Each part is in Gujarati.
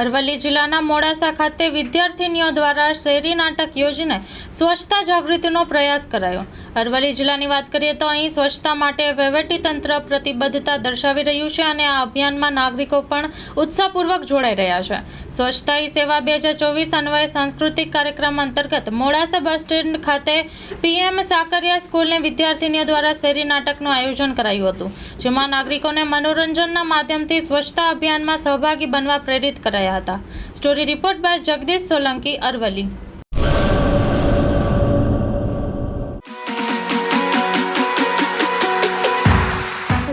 અરવલ્લી જિલ્લાના મોડાસા ખાતે વિદ્યાર્થીનીઓ દ્વારા શેરી નાટક યોજીને સ્વચ્છતા જાગૃતિનો પ્રયાસ કરાયો. અરવલ્લી જિલ્લાની વાત કરીએ તો અહીં સ્વચ્છતા માટે વહીવટીતંત્ર પ્રતિબદ્ધતા દર્શાવી રહ્યું છે અને આ અભિયાનમાં નાગરિકો પણ ઉત્સાહપૂર્વક જોડાઈ રહ્યા છે. સ્વચ્છતા હી સેવા બે હજાર ચોવીસ અન્વયે સાંસ્કૃતિક કાર્યક્રમ અંતર્ગત મોડાસા બસ સ્ટેન્ડ ખાતે પીએમ સાકરિયા સ્કૂલની વિદ્યાર્થીનીઓ દ્વારા શેરી નાટકનું આયોજન કરાયું હતું, જેમાં નાગરિકોને મનોરંજનના માધ્યમથી સ્વચ્છતા અભિયાનમાં સહભાગી બનવા પ્રેરિત કરાયા. હતા. Story report by Jagdish Solanki Aravalli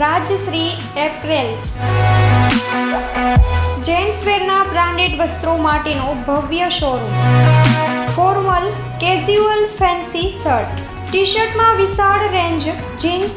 Rajshree apparels જેન્ટ્સવેરના branded વસ્ત્રો માટેનો ભવ્ય showroom. Formal casual fancy shirt. T શર્ટમાં વિશાળ રેન્જ જીન્સ